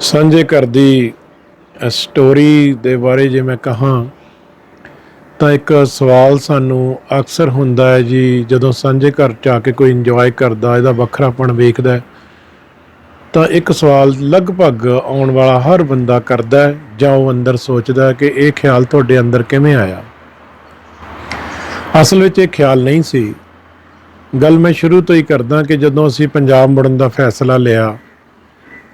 ਸਾਂਝੇ ਘਰ ਦੀ ਸਟੋਰੀ ਦੇ ਬਾਰੇ ਜੇ ਮੈਂ ਕਹਾਂ, ਤਾਂ ਇੱਕ ਸਵਾਲ ਸਾਨੂੰ ਅਕਸਰ ਹੁੰਦਾ ਹੈ ਜੀ, ਜਦੋਂ ਸਾਂਝੇ ਘਰ ਚ ਆ ਕੇ ਕੋਈ ਇੰਜੋਏ ਕਰਦਾ, ਇਹਦਾ ਵੱਖਰਾਪਣ ਵੇਖਦਾ ਤਾਂ ਇੱਕ ਸਵਾਲ ਲਗਭਗ ਆਉਣ ਵਾਲਾ ਹਰ ਬੰਦਾ ਕਰਦਾ ਹੈ, ਜਾਂ ਉਹ ਅੰਦਰ ਸੋਚਦਾ ਕਿ ਇਹ ਖਿਆਲ ਤੁਹਾਡੇ ਅੰਦਰ ਕਿਵੇਂ ਆਇਆ? ਅਸਲ ਵਿੱਚ ਇਹ ਖਿਆਲ ਨਹੀਂ ਸੀ। ਗੱਲ ਮੈਂ ਸ਼ੁਰੂ ਤੋਂ ਹੀ ਕਰਦਾ ਕਿ ਜਦੋਂ ਅਸੀਂ ਪੰਜਾਬ ਮੁੜਨ ਦਾ ਫੈਸਲਾ ਲਿਆ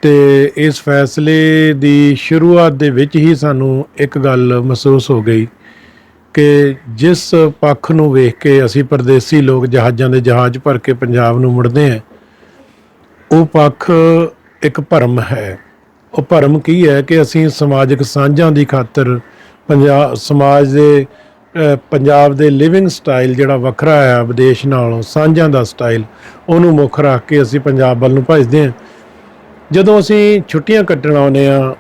ਤੇ ਇਸ ਫੈਸਲੇ ਦੀ ਸ਼ੁਰੂਆਤ ਦੇ ਵਿੱਚ ਹੀ ਸਾਨੂੰ ਇੱਕ ਗੱਲ ਮਹਿਸੂਸ ਹੋ ਗਈ ਕਿ ਜਿਸ ਪੱਖ ਨੂੰ ਵੇਖ ਕੇ ਅਸੀਂ ਪਰਦੇਸੀ ਲੋਕ ਜਹਾਜ਼ਾਂ ਦੇ ਜਹਾਜ਼ ਭਰ ਕੇ ਪੰਜਾਬ ਨੂੰ ਮੁੜਦੇ ਹਾਂ, ਉਹ ਪੱਖ ਇੱਕ ਭਰਮ ਹੈ। ਉਹ ਭਰਮ ਕੀ ਹੈ ਕਿ ਅਸੀਂ ਸਮਾਜਿਕ ਸਾਂਝਾਂ ਦੀ ਖਾਤਰ ਪੰਜਾਬ ਸਮਾਜ ਦੇ ਪੰਜਾਬ ਦੇ ਲਿਵਿੰਗ ਸਟਾਈਲ ਜਿਹੜਾ ਵੱਖਰਾ ਹੈ, ਵਿਦੇਸ਼ ਨਾਲੋਂ ਸਾਂਝਾਂ ਦਾ ਸਟਾਈਲ ਉਹਨੂੰ ਮੁੱਖ ਰੱਖ ਕੇ ਅਸੀਂ ਪੰਜਾਬ ਵੱਲ ਨੂੰ ਭਜਦੇ ਹਾਂ। ਜਦੋਂ ਅਸੀਂ ਛੁੱਟੀਆਂ ਕੱਟਣ ਆਉਂਦੇ ਆ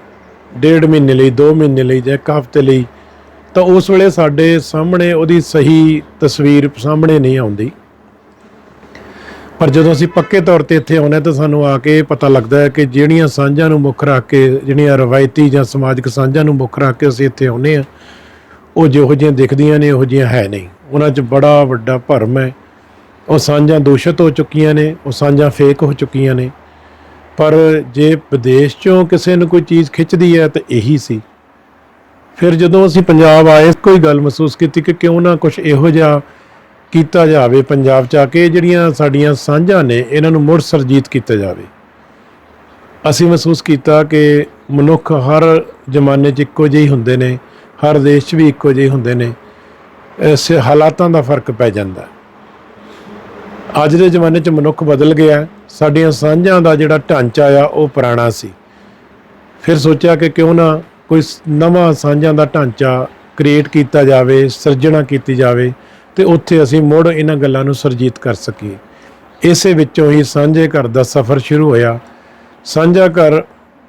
ਡੇਢ ਮਹੀਨੇ ਲਈ 2 ਮਹੀਨੇ ਲਈ ਜਾਂ ਇੱਕ ਹਫ਼ਤੇ ਲਈ, ਤਾਂ ਉਸ ਵੇਲੇ ਸਾਡੇ ਸਾਹਮਣੇ ਉਹਦੀ ਸਹੀ ਤਸਵੀਰ ਸਾਹਮਣੇ ਨਹੀਂ ਆਉਂਦੀ। ਪਰ ਜਦੋਂ ਅਸੀਂ ਪੱਕੇ ਤੌਰ ਤੇ ਇੱਥੇ ਆਉਂਦੇ ਹਾਂ, ਤਾਂ ਸਾਨੂੰ ਆ ਕੇ ਪਤਾ ਲੱਗਦਾ ਹੈ ਕਿ ਜਿਹੜੀਆਂ ਸਾਂਝਾਂ ਨੂੰ ਮੁੱਖ ਰੱਖ ਕੇ, ਜਿਹੜੀਆਂ ਰਵਾਇਤੀ ਜਾਂ ਸਮਾਜਿਕ ਸਾਂਝਾਂ ਨੂੰ ਮੁੱਖ ਰੱਖ ਕੇ ਅਸੀਂ ਇੱਥੇ ਆਉਂਦੇ ਹਾਂ, ਉਹ ਜਿਹੋ ਜਿਹੀਆਂ ਦਿਖਦੀਆਂ ਨੇ, ਉਹੋ ਜਿਹੀਆਂ ਹੈ ਨਹੀਂ। ਉਹਨਾਂ 'ਚ ਬੜਾ ਵੱਡਾ ਭਰਮ ਹੈ। ਉਹ ਸਾਂਝਾਂ ਦੂਸ਼ਿਤ ਹੋ ਚੁੱਕੀਆਂ ਨੇ, ਉਹ ਸਾਂਝਾਂ ਫੇਕ ਹੋ ਚੁੱਕੀਆਂ ਨੇ। ਪਰ ਜੇ ਵਿਦੇਸ਼ ਚੋਂ ਕਿਸੇ ਨੂੰ ਕੋਈ ਚੀਜ਼ ਖਿੱਚਦੀ ਹੈ ਤਾਂ ਇਹੀ ਸੀ। ਫਿਰ ਜਦੋਂ ਅਸੀਂ ਪੰਜਾਬ ਆਏ, ਕੋਈ ਗੱਲ ਮਹਿਸੂਸ ਕੀਤੀ ਕਿ ਕਿਉਂ ਨਾ ਕੁਝ ਇਹੋ ਜਿਹਾ ਕੀਤਾ ਜਾਵੇ ਪੰਜਾਬ ਚ ਆ ਕੇ ਜਿਹੜੀਆਂ ਸਾਡੀਆਂ ਸਾਂਝਾਂ ਨੇ, ਇਹਨਾਂ ਨੂੰ ਮੁੜ ਸਰਜੀਤ ਕੀਤਾ ਜਾਵੇ। ਅਸੀਂ ਮਹਿਸੂਸ ਕੀਤਾ ਕਿ ਮਨੁੱਖ ਹਰ ਜ਼ਮਾਨੇ 'ਚ ਇੱਕੋ ਜਿਹੇ ਹੁੰਦੇ ਨੇ, ਹਰ ਦੇਸ਼ 'ਚ ਵੀ ਇੱਕੋ ਜਿਹੇ ਹੁੰਦੇ ਨੇ, ਇਸ ਹਾਲਾਤਾਂ ਦਾ ਫ਼ਰਕ ਪੈ ਜਾਂਦਾ। ਅੱਜ ਦੇ ਜ਼ਮਾਨੇ 'ਚ ਮਨੁੱਖ ਬਦਲ ਗਿਆ ਸਾਡੀਆਂ ਸਾਂਝਾਂ ਦਾ ਜਿਹੜਾ ਢਾਂਚਾ ਆ, ਉਹ ਪੁਰਾਣਾ ਸੀ। ਫਿਰ ਸੋਚਿਆ ਕਿ ਕਿਉਂ ਨਾ ਕੋਈ ਨਵਾਂ ਸਾਂਝਾਂ ਦਾ ਢਾਂਚਾ ਕ੍ਰੀਏਟ ਕੀਤਾ ਜਾਵੇ, ਸਿਰਜਣਾ ਕੀਤੀ ਜਾਵੇ ਤੇ ਉੱਥੇ ਅਸੀਂ ਮੁੜ ਇਹਨਾਂ ਗੱਲਾਂ ਨੂੰ ਸਰਜੀਤ ਕਰ ਸਕੀਏ। ਇਸੇ ਵਿੱਚੋਂ ਹੀ ਸਾਂਝੇ ਘਰ ਦਾ ਸਫ਼ਰ ਸ਼ੁਰੂ ਹੋਇਆ। ਸਾਂਝਾ ਘਰ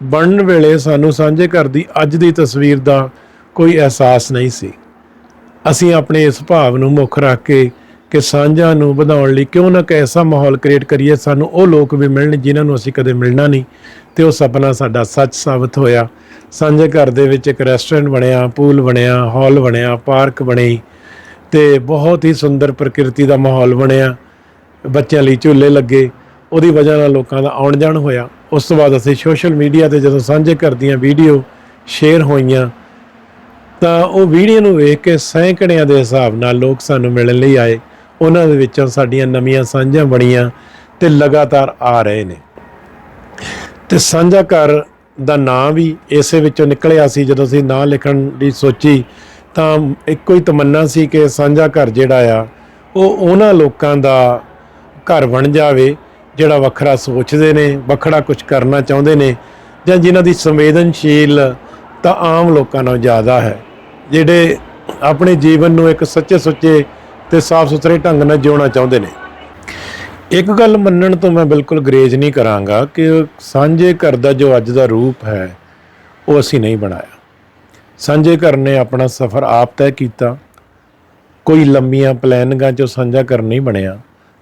ਬਣਨ ਵੇਲੇ ਸਾਨੂੰ ਸਾਂਝੇ ਘਰ ਦੀ ਅੱਜ ਦੀ ਤਸਵੀਰ ਦਾ ਕੋਈ ਅਹਿਸਾਸ ਨਹੀਂ ਸੀ। ਅਸੀਂ ਆਪਣੇ ਇਸ ਭਾਵ ਨੂੰ ਮੁੱਖ ਰੱਖ ਕੇ ਕਿ ਸਾਂਝਾਂ ਨੂੰ ਵਧਾਉਣ ਲਈ ਕਿਉਂ ਨਾ ਕਿ ਐਸਾ ਮਾਹੌਲ ਕ੍ਰੀਏਟ ਕਰੀਏ, ਸਾਨੂੰ ਉਹ ਲੋਕ ਵੀ ਮਿਲਣ ਜਿਨ੍ਹਾਂ ਨੂੰ ਅਸੀਂ ਕਦੇ ਮਿਲਣਾ ਨਹੀਂ। ਤੇ ਉਹ ਸੁਪਨਾ ਸਾਡਾ ਸੱਚ ਸਾਬਤ ਹੋਇਆ। ਸਾਂਝੇ ਘਰ ਦੇ ਵਿੱਚ ਇੱਕ ਰੈਸਟੋਰੈਂਟ ਬਣਿਆ, ਪੂਲ ਬਣਿਆ, ਹਾਲ ਬਣਿਆ, ਪਾਰਕ ਬਣੀ ਤੇ ਬਹੁਤ ਹੀ ਸੁੰਦਰ ਪ੍ਰਕਿਰਤੀ ਦਾ ਮਾਹੌਲ ਬਣਿਆ। ਬੱਚਿਆਂ ਲਈ ਝੂਲੇ ਲੱਗੇ, ਉਹਦੀ ਵਜ੍ਹਾ ਨਾਲ ਲੋਕਾਂ ਦਾ ਆਉਣ ਜਾਣ ਹੋਇਆ। ਉਸ ਤੋਂ ਬਾਅਦ ਅਸੀਂ ਸੋਸ਼ਲ ਮੀਡੀਆ ਤੇ ਜਦੋਂ ਸਾਂਝੇ ਘਰ ਦੀਆਂ ਵੀਡੀਓ ਸ਼ੇਅਰ ਹੋਈਆਂ, ਤਾਂ ਉਹ ਵੀਡੀਓ ਨੂੰ ਵੇਖ ਕੇ ਸੈਂਕੜਿਆਂ ਦੇ ਹਿਸਾਬ ਨਾਲ ਲੋਕ ਸਾਨੂੰ ਮਿਲਣ ਲਈ ਆਏ। ਉਹਨਾਂ ਦੇ ਵਿੱਚੋਂ ਸਾਡੀਆਂ ਨਵੀਆਂ ਸਾਂਝਾਂ ਬਣੀਆਂ ਤੇ ਲਗਾਤਾਰ ਆ ਰਹੇ ਨੇ। ਤੇ ਸਾਂਝਾ ਘਰ ਦਾ ਨਾਂ ਵੀ ਇਸੇ ਵਿੱਚੋਂ ਨਿਕਲਿਆ ਸੀ, ਜਦੋਂ ਅਸੀਂ ਨਾਂ ਲਿਖਣ ਦੀ ਸੋਚੀ ਤਾਂ ਇੱਕੋ ਹੀ ਤਮੰਨਾ ਸੀ ਕਿ ਸਾਂਝਾ ਘਰ ਜਿਹੜਾ ਆ, ਉਹ ਉਹਨਾਂ ਲੋਕਾਂ ਦਾ ਘਰ ਬਣ ਜਾਵੇ, ਜਿਹੜਾ ਵੱਖਰਾ ਸੋਚਦੇ ਨੇ, ਵੱਖਰਾ ਕੁਝ ਕਰਨਾ ਚਾਹੁੰਦੇ ਨੇ, ਜਾਂ ਜਿਨ੍ਹਾਂ ਦੀ ਸੰਵੇਦਨਸ਼ੀਲ ਤਾਂ ਆਮ ਲੋਕਾਂ ਨਾਲੋਂ ਜ਼ਿਆਦਾ ਹੈ, ਜਿਹੜੇ ਆਪਣੇ ਜੀਵਨ ਨੂੰ ਇੱਕ ਸੱਚੇ ਸੁੱਚੇ ਤੇ ਸਾਫ਼ ਸੁਥਰੇ ਢੰਗ ਨਾਲ ਜਿਉਣਾ ਚਾਹੁੰਦੇ ਨੇ। ਇੱਕ ਗੱਲ ਮੰਨਣ ਤੋਂ ਮੈਂ ਬਿਲਕੁਲ ਗਰੇਜ ਨਹੀਂ ਕਰਾਂਗਾ ਕਿ ਸਾਂਝੇ ਘਰ ਦਾ ਜੋ ਅੱਜ ਦਾ ਰੂਪ ਹੈ, ਉਹ ਅਸੀਂ ਨਹੀਂ ਬਣਾਇਆ। ਸਾਂਝੇ ਘਰ ਨੇ ਆਪਣਾ ਸਫ਼ਰ ਆਪ ਤੈਅ ਕੀਤਾ। ਕੋਈ ਲੰਮੀਆਂ ਪਲੈਨਿੰਗਾਂ ਚੋਂ ਸਾਂਝਾ ਘਰ ਨਹੀਂ ਬਣਿਆ।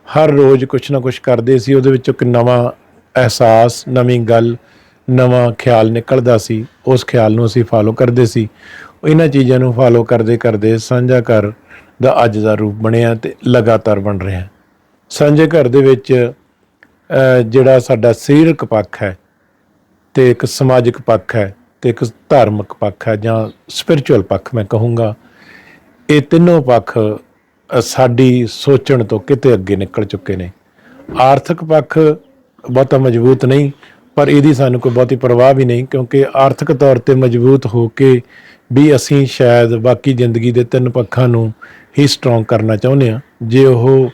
ਹਰ ਰੋਜ਼ ਕੁਛ ਨਾ ਕੁਛ ਕਰਦੇ ਸੀ, ਉਹਦੇ ਵਿੱਚੋਂ ਇੱਕ ਨਵਾਂ ਅਹਿਸਾਸ, ਨਵੀਂ ਗੱਲ, ਨਵਾਂ ਖਿਆਲ ਨਿਕਲਦਾ ਸੀ। ਉਸ ਖਿਆਲ ਨੂੰ ਅਸੀਂ ਫਾਲੋ ਕਰਦੇ ਸੀ। ਇਹਨਾਂ ਚੀਜ਼ਾਂ ਨੂੰ ਫਾਲੋ ਕਰਦੇ ਕਰਦੇ ਸਾਂਝਾ ਘਰ ਦਾ ਅੱਜ ਦਾ ਰੂਪ ਬਣਿਆ ਤੇ ਲਗਾਤਾਰ ਬਣ ਰਿਹਾ। ਸਾਂਝੇ ਘਰ ਦੇ ਵਿੱਚ ਜਿਹੜਾ ਸਾਡਾ ਸਰੀਰਕ ਪੱਖ ਹੈ ਤੇ ਇੱਕ ਸਮਾਜਿਕ ਪੱਖ ਹੈ ਤੇ ਇੱਕ ਧਾਰਮਿਕ ਪੱਖ ਹੈ ਜਾਂ ਸਪਿਰਚੁਅਲ ਪੱਖ ਮੈਂ ਕਹੂੰਗਾ, ਇਹ ਤਿੰਨੋਂ ਪੱਖ ਸਾਡੀ ਸੋਚਣ ਤੋਂ ਕਿਤੇ ਅੱਗੇ ਨਿਕਲ ਚੁੱਕੇ ਨੇ। ਆਰਥਿਕ ਪੱਖ ਬਹੁਤਾ ਮਜ਼ਬੂਤ ਨਹੀਂ, ਪਰ ਇਹਦੀ ਸਾਨੂੰ ਕੋਈ ਬਹੁਤੀ ਪਰਵਾਹ ਵੀ ਨਹੀਂ ਕਿਉਂਕਿ ਆਰਥਿਕ ਤੌਰ ਤੇ ਮਜ਼ਬੂਤ ਹੋ ਕੇ ਵੀ ਅਸੀਂ ਸ਼ਾਇਦ ਬਾਕੀ ਜ਼ਿੰਦਗੀ ਦੇ ਤਿੰਨ ਪੱਖਾਂ ਨੂੰ ਹੀ ਸਟਰੋਂਗ ਕਰਨਾ ਚਾਹੁੰਦੇ ਹਾਂ। ਜੇ ਉਹ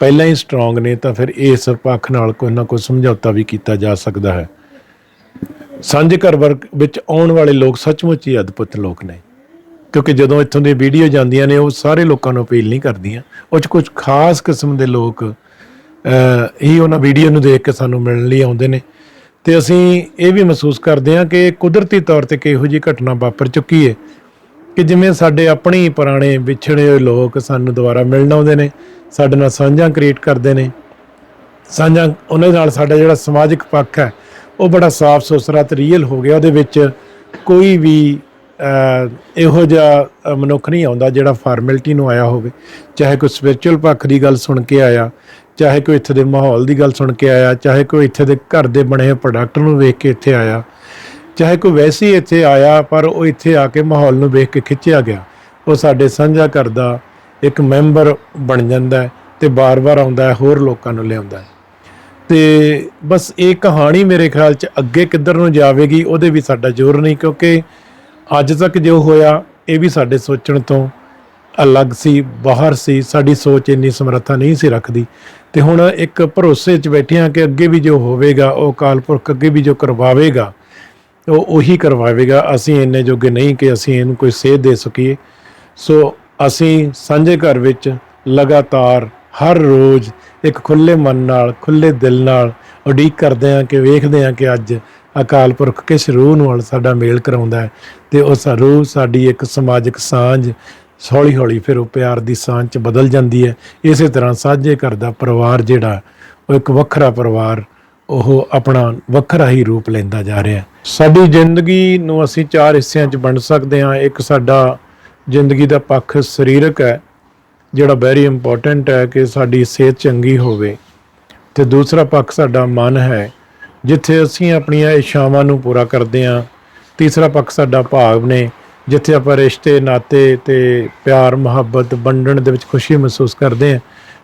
ਪਹਿਲਾਂ ਹੀ ਸਟਰੋਂਗ ਨੇ, ਤਾਂ ਫਿਰ ਇਸ ਪੱਖ ਨਾਲ ਕੋਈ ਨਾ ਕੋਈ ਸਮਝੌਤਾ ਵੀ ਕੀਤਾ ਜਾ ਸਕਦਾ ਹੈ। ਸਾਂਝੇ ਘਰ ਵਰਗ ਵਿੱਚ ਆਉਣ ਵਾਲੇ ਲੋਕ ਸੱਚਮੁੱਚ ਹੀ ਅਦਭੁਤ ਲੋਕ ਨੇ। ਕਿਉਂਕਿ ਜਦੋਂ ਇੱਥੋਂ ਦੀ ਵੀਡੀਓ ਜਾਂਦੀਆਂ ਨੇ, ਉਹ ਸਾਰੇ ਲੋਕਾਂ ਨੂੰ ਅਪੀਲ ਨਹੀਂ ਕਰਦੀਆਂ। ਉਹ ਚ ਕੁਝ ਖਾਸ ਕਿਸਮ ਦੇ ਲੋਕ ਹੀ ਉਹਨਾਂ ਵੀਡੀਓ ਨੂੰ ਦੇਖ ਕੇ ਸਾਨੂੰ ਮਿਲਣ ਲਈ ਆਉਂਦੇ ਨੇ। ਤੇ ਅਸੀਂ ਇਹ ਵੀ ਮਹਿਸੂਸ ਕਰਦੇ ਹਾਂ ਕਿ ਕੁਦਰਤੀ ਤੌਰ ਤੇ ਕਿਹੋ ਜਿਹੀ ਘਟਨਾ ਵਾਪਰ ਚੁੱਕੀ ਹੈ ਕਿ ਜਿਵੇਂ ਸਾਡੇ ਆਪਣੇ ਹੀ ਪੁਰਾਣੇ ਵਿਛੜੇ ਹੋਏ ਲੋਕ ਸਾਨੂੰ ਦੁਬਾਰਾ ਮਿਲਣ ਆਉਂਦੇ ਨੇ, ਸਾਡੇ ਨਾਲ ਸਾਂਝਾਂ ਕ੍ਰੀਏਟ ਕਰਦੇ ਨੇ। ਸਾਂਝਾਂ, ਉਹਨਾਂ ਨਾਲ ਸਾਡਾ ਜਿਹੜਾ ਸਮਾਜਿਕ ਪੱਖ ਹੈ, ਉਹ ਬੜਾ ਸਾਫ਼ ਸੁਥਰਾ ਤੇ ਰੀਅਲ ਹੋ ਗਿਆ, ਉਹਦੇ ਵਿੱਚ ਕੋਈ ਵੀ ਇਹੋ ਜਿਹਾ ਮਨੁੱਖ ਨਹੀਂ ਆਉਂਦਾ ਜਿਹੜਾ ਫਾਰਮੈਲਿਟੀ ਨੂੰ ਆਇਆ ਹੋਵੇ। ਚਾਹੇ ਕੋਈ ਸਪਿਰਚੁਅਲ ਪੱਖ ਦੀ ਗੱਲ ਸੁਣ ਕੇ ਆਇਆ, ਚਾਹੇ ਕੋਈ ਇੱਥੇ ਦੇ ਮਾਹੌਲ ਦੀ ਗੱਲ ਸੁਣ ਕੇ ਆਇਆ, ਚਾਹੇ ਕੋਈ ਇੱਥੇ ਦੇ ਘਰ ਦੇ ਬਣੇ ਹੋਏ ਪ੍ਰੋਡਕਟ ਨੂੰ ਵੇਖ ਕੇ ਇੱਥੇ ਆਇਆ, ਚਾਹੇ ਕੋਈ ਵੈਸੇ ਹੀ ਇੱਥੇ ਆਇਆ, ਪਰ ਉਹ ਇੱਥੇ ਆ ਕੇ ਮਾਹੌਲ ਨੂੰ ਵੇਖ ਕੇ ਖਿੱਚਿਆ ਗਿਆ। ਉਹ ਸਾਡੇ ਸਾਂਝਾ ਘਰ ਦਾ ਇੱਕ ਮੈਂਬਰ ਬਣ ਜਾਂਦਾ ਹੈ ਤੇ ਬਾਰ-ਬਾਰ ਆਉਂਦਾ ਹੈ, ਹੋਰ ਲੋਕਾਂ ਨੂੰ ਲਿਆਉਂਦਾ ਹੈ। ਤੇ ਬਸ ਇਹ ਕਹਾਣੀ ਮੇਰੇ ਖਿਆਲ ਚ ਅੱਗੇ ਕਿੱਧਰ ਨੂੰ ਜਾਵੇਗੀ, ਉਹਦੇ ਵੀ ਸਾਡਾ ਜ਼ੋਰ ਨਹੀਂ, ਕਿਉਂਕਿ ਅੱਜ ਤੱਕ ਜੋ ਹੋਇਆ, ਇਹ ਵੀ ਸਾਡੇ ਸੋਚਣ ਤੋਂ ਅਲੱਗ ਸੀ, ਬਾਹਰ ਸੀ। ਸਾਡੀ ਸੋਚ ਇੰਨੀ ਸਮਰੱਥਾ ਨਹੀਂ ਸੀ ਰੱਖਦੀ। ਤੇ ਹੁਣ ਇੱਕ ਭਰੋਸੇ 'ਚ ਬੈਠੇ ਹਾਂ ਕਿ ਅੱਗੇ ਵੀ ਜੋ ਹੋਵੇਗਾ, ਉਹ ਅਕਾਲ ਪੁਰਖ ਅੱਗੇ ਵੀ ਜੋ ਕਰਵਾਵੇਗਾ, ਉਹ ਉਹੀ ਕਰਵਾਵੇਗਾ। ਅਸੀਂ ਇੰਨੇ ਜੋਗੇ ਨਹੀਂ ਕਿ ਅਸੀਂ ਇਹਨੂੰ ਕੋਈ ਸੇਧ ਦੇ ਸਕੀਏ। ਸੋ ਅਸੀਂ ਸਾਂਝੇ ਘਰ ਵਿੱਚ ਲਗਾਤਾਰ ਹਰ ਰੋਜ਼ ਇੱਕ ਖੁੱਲੇ ਮਨ ਨਾਲ ਖੁੱਲੇ ਦਿਲ ਨਾਲ ਉਡੀਕ ਕਰਦੇ ਹਾਂ ਕਿ ਵੇਖਦੇ ਹਾਂ ਕਿ ਅੱਜ ਅਕਾਲ ਪੁਰਖ ਕਿਸ ਰੂਹ ਨਾਲ ਸਾਡਾ ਮੇਲ ਕਰਾਉਂਦਾ ਹੈ ਤੇ ਉਸ ਰੂਹ ਸਾਡੀ ਇੱਕ ਸਮਾਜਿਕ ਸਾਂਝ ਹੌਲੀ ਹੌਲੀ ਫਿਰ ਉਹ ਪਿਆਰ ਦੀ ਸਾਂਝ ਚ ਬਦਲ ਜਾਂਦੀ ਹੈ। ਇਸੇ ਤਰ੍ਹਾਂ ਸਾਂਝੇ ਘਰ ਦਾ ਪਰਿਵਾਰ ਜਿਹੜਾ, ਉਹ ਇੱਕ ਵੱਖਰਾ ਪਰਿਵਾਰ, ਉਹ ਆਪਣਾ ਵੱਖਰਾ ਹੀ ਰੂਪ ਲੈਂਦਾ ਜਾ ਰਿਹਾ ਸਾਡੀ ਜ਼ਿੰਦਗੀ ਨੂੰ ਅਸੀਂ ਚਾਰ ਹਿੱਸਿਆਂ 'ਚ ਵੰਡ ਸਕਦੇ ਹਾਂ। ਇੱਕ ਸਾਡਾ ਜ਼ਿੰਦਗੀ ਦਾ ਪੱਖ ਸਰੀਰਕ ਹੈ, ਜਿਹੜਾ ਵੈਰੀ ਇੰਪੋਰਟੈਂਟ ਹੈ ਕਿ ਸਾਡੀ ਸਿਹਤ ਚੰਗੀ ਹੋਵੇ ਤੇ ਦੂਸਰਾ ਪੱਖ ਸਾਡਾ ਮਨ ਹੈ ਜਿੱਥੇ ਅਸੀਂ ਆਪਣੀਆਂ ਇੱਛਾਵਾਂ ਨੂੰ ਪੂਰਾ ਕਰਦੇ ਹਾਂ। ਤੀਸਰਾ ਪੱਖ ਸਾਡਾ ਭਾਵ ਨੇ, ਜਿੱਥੇ ਆਪਾਂ ਰਿਸ਼ਤੇ, ਨਾਤੇ ਤੇ ਪਿਆਰ, ਮੁਹੱਬਤ, ਵੰਡਣ ਦੇ ਵਿੱਚ ਖੁਸ਼ੀ ਮਹਿਸੂਸ ਕਰਦੇ ਹਾਂ।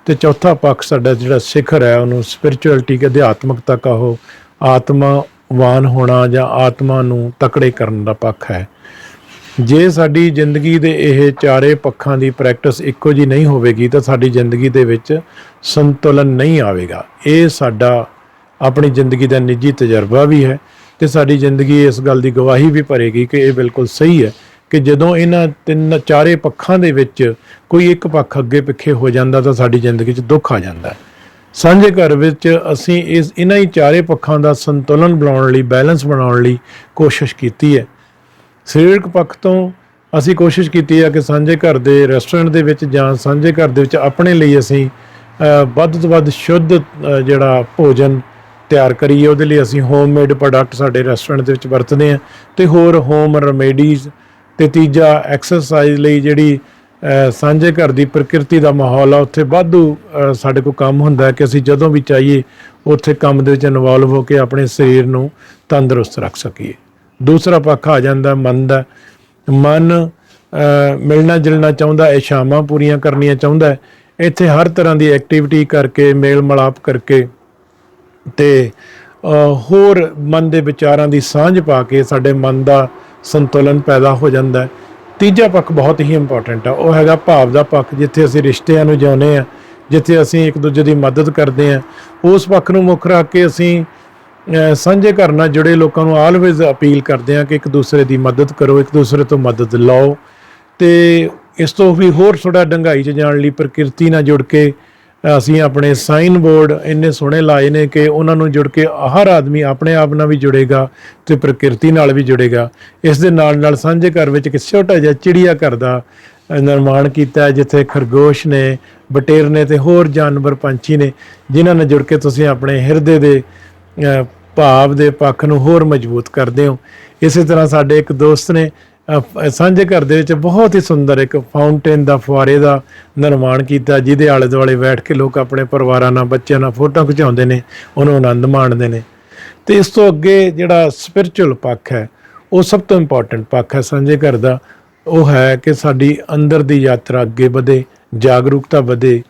ਤੇ ਚੌਥਾ ਪੱਖ ਸਾਡਾ ਜਿਹੜਾ ਸਿਖਰ ਹੈ, ਉਹਨੂੰ ਸਪਿਰਚੁਅਲਿਟੀ ਕੇ ਅਧਿਆਤਮਕਤਾ ਕਹੋ। ਆਤਮਾਵਾਨ ਹੋਣਾ ਜਾਂ ਆਤਮਾ ਨੂੰ ਤਕੜੇ ਕਰਨ ਦਾ ਪੱਖ ਹੈ। ਜੇ ਸਾਡੀ ਜ਼ਿੰਦਗੀ ਦੇ ਇਹ ਚਾਰੇ ਪੱਖਾਂ ਦੀ ਪ੍ਰੈਕਟਿਸ ਇੱਕੋ ਜੀ ਨਹੀਂ ਹੋਵੇਗੀ, ਤਾਂ ਸਾਡੀ ਜ਼ਿੰਦਗੀ ਦੇ ਵਿੱਚ ਸੰਤੁਲਨ ਨਹੀਂ ਆਵੇਗਾ। ਇਹ ਸਾਡਾ ਆਪਣੀ ਜ਼ਿੰਦਗੀ ਦਾ ਨਿੱਜੀ ਤਜਰਬਾ ਵੀ ਹੈ ਤੇ ਸਾਡੀ ਜ਼ਿੰਦਗੀ ਇਸ ਗੱਲ ਦੀ ਗਵਾਹੀ ਵੀ ਭਰੇਗੀ ਕਿ ਇਹ ਬਿਲਕੁਲ ਸਹੀ ਹੈ ਕਿ ਜਦੋਂ ਇਹਨਾਂ ਤਿੰਨ ਚਾਰੇ ਪੱਖਾਂ ਦੇ ਵਿੱਚ ਕੋਈ ਇੱਕ ਪੱਖ ਅੱਗੇ ਪਿੱਛੇ ਹੋ ਜਾਂਦਾ ਤਾਂ ਸਾਡੀ ਜ਼ਿੰਦਗੀ 'ਚ ਦੁੱਖ ਆ ਜਾਂਦਾ ਹੈ। ਸਾਂਝੇ ਘਰ ਵਿੱਚ ਅਸੀਂ ਇਸ ਇਹਨਾਂ ਹੀ ਚਾਰੇ ਪੱਖਾਂ ਦਾ ਸੰਤੁਲਨ ਬਣਾਉਣ ਲਈ, ਬੈਲੈਂਸ ਬਣਾਉਣ ਲਈ ਕੋਸ਼ਿਸ਼ ਕੀਤੀ ਹੈ। ਸਰੀਰਕ ਪੱਖ ਤੋਂ ਅਸੀਂ ਕੋਸ਼ਿਸ਼ ਕੀਤੀ ਹੈ ਕਿ ਸਾਂਝੇ ਘਰ ਦੇ ਰੈਸਟੋਰੈਂਟ ਦੇ ਵਿੱਚ ਜਾਂ ਸਾਂਝੇ ਘਰ ਦੇ ਵਿੱਚ ਆਪਣੇ ਲਈ ਅਸੀਂ ਵੱਧ ਤੋਂ ਵੱਧ ਸ਼ੁੱਧ ਜਿਹੜਾ ਭੋਜਨ ਤਿਆਰ ਕਰੀਏ, ਉਹਦੇ ਲਈ ਅਸੀਂ ਹੋਮਮੇਡ ਪ੍ਰੋਡਕਟ ਸਾਡੇ ਰੈਸਟੋਰੈਂਟ ਦੇ ਵਿੱਚ ਵਰਤਦੇ ਹਾਂ ਤੇ ਹੋਰ ਹੋਮ ਰੈਮੇਡੀਜ਼ ਤੇ ਤੀਜਾ ਐਕਸਰਸਾਈਜ਼ ਲਈ ਜਿਹੜੀ ਸਾਂਝੇ ਘਰ ਦੀ ਪ੍ਰਕਿਰਤੀ ਦਾ ਮਾਹੌਲ ਆ, ਉੱਥੇ ਵਾਧੂ ਸਾਡੇ ਕੋਲ ਕੰਮ ਹੁੰਦਾ ਕਿ ਅਸੀਂ ਜਦੋਂ ਵੀ ਚਾਹੀਏ, ਉੱਥੇ ਕੰਮ ਦੇ ਵਿੱਚ ਇਨਵੋਲਵ ਹੋ ਕੇ ਆਪਣੇ ਸਰੀਰ ਨੂੰ ਤੰਦਰੁਸਤ ਰੱਖ ਸਕੀਏ। ਦੂਸਰਾ ਪੱਖ ਆ ਜਾਂਦਾ ਮਨ ਦਾ। ਮਨ ਮਿਲਣਾ ਜੁਲਣਾ ਚਾਹੁੰਦਾ ਹੈ ਇੱਛਾਵਾਂ ਪੂਰੀਆਂ ਕਰਨੀਆਂ ਚਾਹੁੰਦਾ ਹੈ। ਇੱਥੇ ਹਰ ਤਰ੍ਹਾਂ ਦੀ ਐਕਟੀਵਿਟੀ ਕਰਕੇ ਮੇਲ ਮਲਾਪ ਕਰਕੇ ਤੇ ਹੋਰ ਮਨ ਦੇ ਵਿਚਾਰਾਂ ਦੀ ਸਾਂਝ ਪਾ ਕੇ ਸਾਡੇ ਮਨ ਦਾ ਸੰਤੁਲਨ ਪੈਦਾ ਹੋ ਜਾਂਦਾ ਹੈ। ਤੀਜਾ ਪੱਖ ਬਹੁਤ ਹੀ ਇੰਪੋਰਟੈਂਟ ਆ। ਉਹ ਹੈਗਾ ਭਾਵ ਦਾ ਪੱਖ, ਜਿੱਥੇ ਅਸੀਂ ਰਿਸ਼ਤਿਆਂ ਨੂੰ ਜਿਉਂਦੇ ਆ ਜਿੱਥੇ ਅਸੀਂ ਇੱਕ ਦੂਜੇ ਦੀ ਮਦਦ ਕਰਦੇ ਆ ਉਸ ਪੱਖ ਨੂੰ ਮੁੱਖ ਰੱਖ ਕੇ ਅਸੀਂ ਸਾਂਝੇ ਘਰ ਨਾਲ ਜੁੜੇ ਲੋਕਾਂ ਨੂੰ ਆਲਵੇਜ਼ ਅਪੀਲ ਕਰਦੇ ਆ ਕਿ ਇੱਕ ਦੂਸਰੇ ਦੀ ਮਦਦ ਕਰੋ, ਇੱਕ ਦੂਸਰੇ ਤੋਂ ਮਦਦ ਲਓ। ਤੇ ਇਸ ਤੋਂ ਵੀ ਹੋਰ ਥੋੜਾ ਡੰਗਾਈ 'ਚ ਜਾਣ ਲਈ ਪ੍ਰਕਿਰਤੀ ਨਾਲ ਜੁੜ ਕੇ ਅਸੀਂ ਆਪਣੇ ਸਾਈਨ ਬੋਰਡ ਇੰਨੇ ਸੋਹਣੇ ਲਾਏ ਨੇ ਕਿ ਉਹਨਾਂ ਨੂੰ ਜੁੜ ਕੇ ਹਰ ਆਦਮੀ ਆਪਣੇ ਆਪ ਨਾਲ ਵੀ ਜੁੜੇਗਾ ਤੇ ਪ੍ਰਕਿਰਤੀ ਨਾਲ ਵੀ ਜੁੜੇਗਾ। ਇਸ ਦੇ ਨਾਲ ਨਾਲ ਸਾਂਝੇ ਘਰ ਵਿੱਚ ਇੱਕ ਛੋਟਾ ਜਿਹਾ ਚਿੜੀਆ ਘਰ ਦਾ ਨਿਰਮਾਣ ਕੀਤਾ ਜਿੱਥੇ ਖਰਗੋਸ਼ ਨੇ, ਬਟੇਰ ਨੇ ਤੇ ਹੋਰ ਜਾਨਵਰ ਪੰਛੀ ਨੇ, ਜਿਨ੍ਹਾਂ ਨਾਲ ਜੁੜ ਕੇ ਤੁਸੀਂ ਆਪਣੇ ਹਿਰਦੇ ਦੇ ਭਾਵ ਦੇ ਪੱਖ ਨੂੰ ਹੋਰ ਮਜ਼ਬੂਤ ਕਰਦੇ ਹੋ। ਇਸੇ ਤਰ੍ਹਾਂ ਸਾਡੇ ਇੱਕ ਦੋਸਤ ਨੇ ਸਾਂਝੇ ਘਰ ਦੇ ਵਿੱਚ ਬਹੁਤ ਹੀ ਸੁੰਦਰ ਇੱਕ ਫਾਊਂਟੇਨ ਦਾ ਫੁਆਰੇ ਦਾ ਨਿਰਮਾਣ ਕੀਤਾ, ਜਿਹਦੇ ਆਲੇ ਦੁਆਲੇ ਬੈਠ ਕੇ ਲੋਕ ਆਪਣੇ ਪਰਿਵਾਰਾਂ ਨਾਲ, ਬੱਚਿਆਂ ਨਾਲ ਫੋਟੋਆਂ ਖਿਚਾਉਂਦੇ ਨੇ, ਉਹਨੂੰ ਆਨੰਦ ਮਾਣਦੇ ਨੇ। ਤੇ ਇਸ ਤੋਂ ਅੱਗੇ ਜਿਹੜਾ ਸਪਿਰਚੁਅਲ ਪੱਖ ਹੈ, ਉਹ ਸਭ ਤੋਂ ਇੰਪੋਰਟੈਂਟ ਪੱਖ ਹੈ ਸਾਂਝੇ ਘਰ ਦਾ। ਉਹ ਹੈ ਕਿ ਸਾਡੀ ਅੰਦਰ ਦੀ ਯਾਤਰਾ ਅੱਗੇ ਵਧੇ, ਜਾਗਰੂਕਤਾ ਵਧੇ,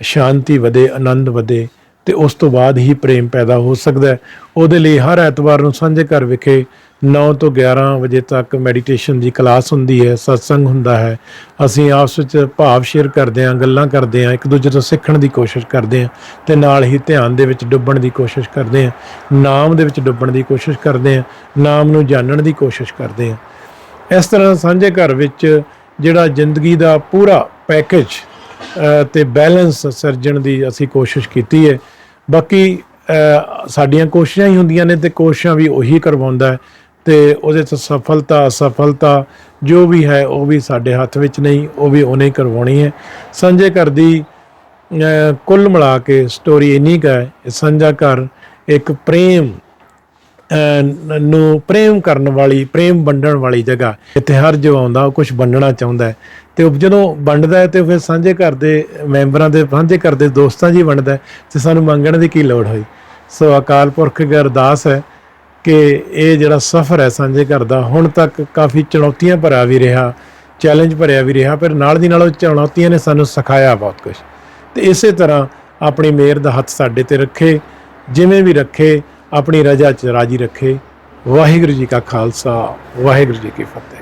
ਸ਼ਾਂਤੀ ਵਧੇ, ਆਨੰਦ ਵਧੇ, ਤੇ ਉਸ ਤੋਂ ਬਾਅਦ ਹੀ ਪ੍ਰੇਮ ਪੈਦਾ ਹੋ ਸਕਦਾ ਹੈ। ਉਹਦੇ ਲਈ ਹਰ ਐਤਵਾਰ ਨੂੰ ਸਾਂਝੇ ਘਰ ਵਿਖੇ 9 ਤੋਂ 11 ਵਜੇ ਤੱਕ ਮੈਡੀਟੇਸ਼ਨ ਦੀ ਕਲਾਸ ਹੁੰਦੀ ਹੈ ਸਤਸੰਗ ਹੁੰਦਾ ਹੈ। ਅਸੀਂ ਆਪਸ ਵਿੱਚ ਭਾਵ ਸ਼ੇਅਰ ਕਰਦੇ ਹਾਂ ਗੱਲਾਂ ਕਰਦੇ ਹਾਂ ਇੱਕ ਦੂਜੇ ਤੋਂ ਸਿੱਖਣ ਦੀ ਕੋਸ਼ਿਸ਼ ਕਰਦੇ ਹਾਂ ਤੇ ਨਾਲ ਹੀ ਧਿਆਨ ਦੇ ਵਿੱਚ ਡੁੱਬਣ ਦੀ ਕੋਸ਼ਿਸ਼ ਕਰਦੇ ਹਾਂ ਨਾਮ ਦੇ ਵਿੱਚ ਡੁੱਬਣ ਦੀ ਕੋਸ਼ਿਸ਼ ਕਰਦੇ ਹਾਂ ਨਾਮ ਨੂੰ ਜਾਣਨ ਦੀ ਕੋਸ਼ਿਸ਼ ਕਰਦੇ ਹਾਂ। ਇਸ ਤਰ੍ਹਾਂ ਸਾਂਝੇ ਘਰ ਵਿੱਚ ਜਿਹੜਾ ਜ਼ਿੰਦਗੀ ਦਾ ਪੂਰਾ ਪੈਕੇਜ ਅ, ਤੇ ਬੈਲੈਂਸ ਸਿਰਜਣ ਦੀ ਅਸੀਂ ਕੋਸ਼ਿਸ਼ ਕੀਤੀ ਹੈ। ਬਾਕੀ ਸਾਡੀਆਂ ਕੋਸ਼ਿਸ਼ਾਂ ਹੀ ਹੁੰਦੀਆਂ ਨੇ ਤੇ ਕੋਸ਼ਿਸ਼ਾਂ ਵੀ ਉਹੀ ਕਰਵਾਉਂਦਾ ਹੈ। ਤੇ ਉਹਦੇ ਚ ਸਫਲਤਾ, ਅਸਫਲਤਾ, ਜੋ ਵੀ ਹੈ, ਉਹ ਵੀ ਸਾਡੇ ਹੱਥ ਵਿੱਚ ਨਹੀਂ, ਉਹ ਵੀ ਉਹਨੇ ਕਰਵਾਉਣੀ ਹੈ। ਸਾਂਝੇ ਘਰ ਦੀ ਕੁੱਲ ਮਿਲਾ ਕੇ ਸਟੋਰੀ ਇੰਨੀ ਕੁ ਹੈ, ਇਹ ਸਾਂਝਾ ਘਰ ਇੱਕ ਪ੍ਰੇਮ ਨੂੰ ਪ੍ਰੇਮ ਕਰਨ ਵਾਲੀ, ਪ੍ਰੇਮ ਵੰਡਣ ਵਾਲੀ ਜਗ੍ਹਾ। ਇੱਥੇ ਹਰ ਜੋ ਆਉਂਦਾ, ਉਹ ਕੁਝ ਵੰਡਣਾ ਚਾਹੁੰਦਾ ਹੈ। ਤੇ ਉਹ ਜਦੋਂ ਵੰਡਦਾ ਹੈ, ਤੇ ਫਿਰ ਸਾਂਝੇ ਘਰ ਦੇ ਮੈਂਬਰਾਂ ਦੇ ਸਾਂਝੇ ਘਰ ਦੇ ਦੋਸਤਾਂ ਜੀ ਵੰਡਦਾ ਹੈ, ਤੇ ਸਾਨੂੰ ਮੰਗਣ ਦੀ ਕੀ ਲੋੜ ਹੋਈ? ਸੋ ਅਕਾਲ ਪੁਰਖ ਅੱਗੇ ਅਰਦਾਸ ਹੈ ਕਿ ਇਹ ਜਿਹੜਾ ਸਫ਼ਰ ਹੈ ਸਾਂਝੇ ਘਰ ਦਾ, ਹੁਣ ਤੱਕ ਕਾਫੀ ਚੁਣੌਤੀਆਂ ਭਰਿਆ ਵੀ ਰਿਹਾ, ਚੈਲੰਜ ਭਰਿਆ ਵੀ ਰਿਹਾ ਪਰ ਨਾਲ ਦੀ ਨਾਲ ਉਹ ਚੁਣੌਤੀਆਂ ਨੇ ਸਾਨੂੰ ਸਿਖਾਇਆ ਬਹੁਤ ਕੁਝ ਤੇ ਇਸੇ ਤਰ੍ਹਾਂ ਆਪਣੀ ਮੇਰ ਦਾ ਹੱਥ ਸਾਡੇ ਤੇ ਰੱਖੇ, ਜਿਵੇਂ ਵੀ ਰੱਖੇ, ਆਪਣੀ ਰਜ਼ਾ ਚ ਰਾਜੀ ਰੱਖੇ। ਵਾਹਿਗੁਰੂ ਜੀ ਕਾ ਖਾਲਸਾ, ਵਾਹਿਗੁਰੂ ਜੀ ਕੀ ਫਤਿਹ।